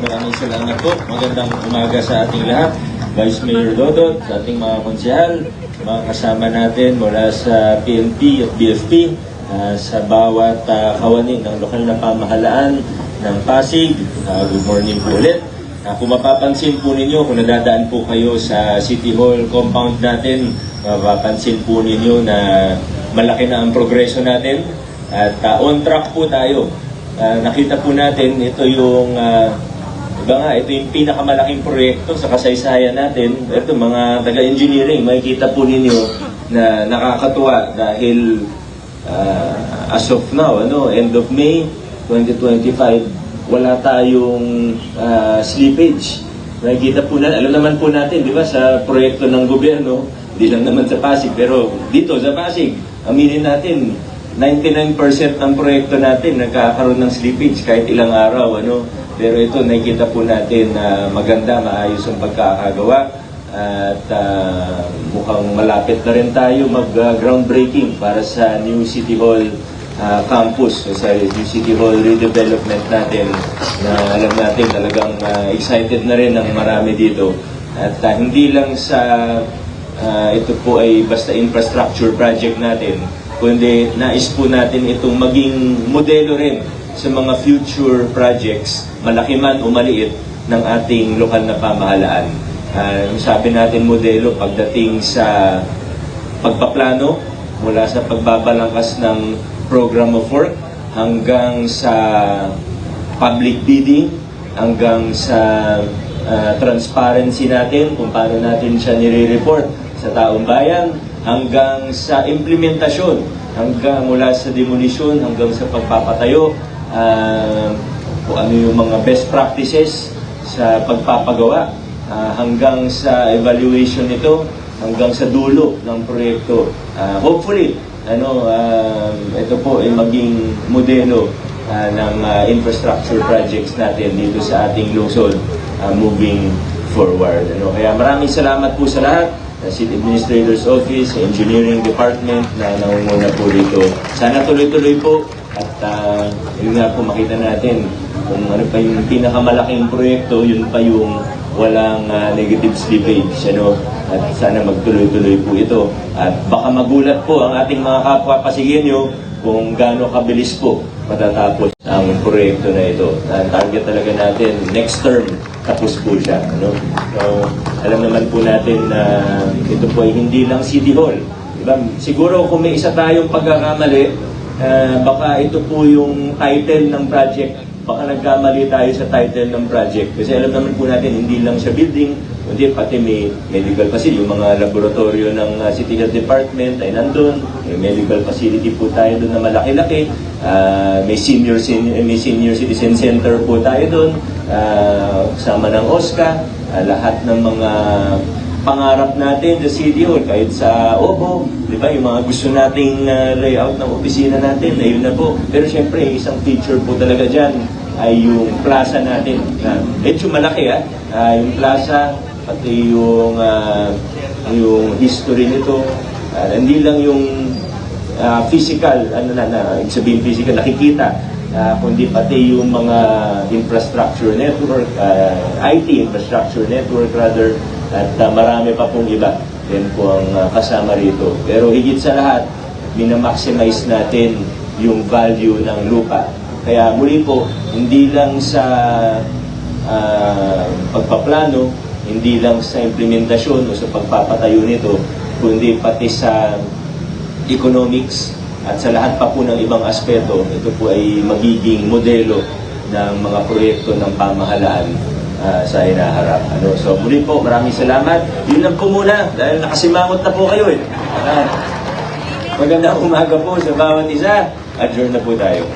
Maraming salamat po. Magandang umaga sa ating lahat. Vice Mayor Dodot, sa ating mga konsehal, mga kasama natin mula sa PNP at BFP, ah, sa bawat ah, kawani ng lokal na pamahalaan ng Pasig. Ah, good morning po ulit. Ah, kung mapapansin po ninyo, kung nadadaan po kayo sa City Hall compound natin, mapapansin po ninyo na malaki na ang progreso natin at ah, on track po tayo. Ah, nakita po natin, ito yung, ah, iba nga, ito yung pinakamalaking proyekto sa kasaysayan natin. Ito, mga taga-engineering, makikita po ninyo na nakakatuwa dahil ah, as of now, ano, end of May 2025, wala tayong ah, slippage. Nakikita po natin, alam naman po natin, di ba, sa proyekto ng gobyerno, hindi lang naman sa Pasig, pero dito sa Pasig, aminin natin, 99% ng proyekto natin nagkakaroon ng slippage kahit ilang araw, ano. Pero ito, nakikita po natin na maganda, maayos ang pagkakagawa. At ah, mukhang malapit na rin tayo mag-groundbreaking para sa new City Hall ah, campus, sa new City Hall redevelopment natin na alam natin talagang ah, excited na rin ang marami dito. At ah, hindi lang sa ah, ito po ay basta infrastructure project natin, kundi nais po natin itong maging modelo rin sa mga future projects, malaki man o maliit, ng ating lokal na pamahalaan. Ah, sabi natin modelo pagdating sa pagpaplano, mula sa pagbabalangkas ng program of work hanggang sa public bidding, hanggang sa ah, transparency natin, kung paano natin siya nire-report sa taong bayan, hanggang sa implementasyon, hanggang mula sa demolition, hanggang sa pagpapatayo, ah, kung ano yung mga best practices sa pagpapagawa, ah, hanggang sa evaluation nito, hanggang sa dulo ng proyekto. Ah, hopefully, ano, um, ito po ay maging modelo ah, ng ah, infrastructure projects natin dito sa ating lungsod ah, moving forward. Ano, kaya maraming salamat po sa lahat sa City Administrator's Office, Engineering Department na nangunguna po dito. Sana tuloy-tuloy po at ah, yun nga po makita natin kung ano pa yung pinakamalaking proyekto, yun pa yung walang ah, negative slippage. Ano? At sana magtuloy-tuloy po ito. At baka magulat po ang ating mga kapwa Pasigenyo kung gaano kabilis po matatapos ang proyekto na ito. Ang target talaga natin, next term, tapos po siya. Ano? So, alam naman po natin na ito po ay hindi lang City Hall. Diba? Siguro kung may isa tayong pagkakamali, ah, baka ito po yung title ng project baka nagkamali tayo sa title ng project. Kasi alam naman po natin, hindi lang sa building, kundi pati may medical facility. Yung mga laboratorio ng uh, City Health Department ay nandun. May medical facility po tayo doon na malaki-laki. Ah, may senior sen- may senior citizen center po tayo doon. Ah, kasama ng OSCA. Ah, lahat ng mga pangarap natin sa City Hall, kahit sa OBO, di ba, yung mga gusto nating uh, layout ng opisina natin, ayun na po. Pero syempre, isang feature po talaga dyan ay yung plaza natin. Na medyo malaki ah, Ah, yung plaza, pati yung, ah, yung history nito. Ah, hindi lang yung ah, physical, ano na, na, sabihin physical, nakikita, Ah, kundi pati yung mga infrastructure network, ah, IT infrastructure network rather, at ah, marami pa pong iba din po ang ah, kasama rito. Pero higit sa lahat, minamaximize natin yung value ng lupa. Kaya muli po, hindi lang sa ah, pagpaplano, hindi lang sa implementasyon o sa pagpapatayo nito, kundi pati sa economics at sa lahat pa po ng ibang aspeto, ito po ay magiging modelo ng mga proyekto ng pamahalaan ah, sa inaharap. Ano? So muli po, maraming salamat. Yun lang po muna, dahil nakasimangot na po kayo eh. Ah, magandang umaga po sa bawat isa. Adjourn na po tayo.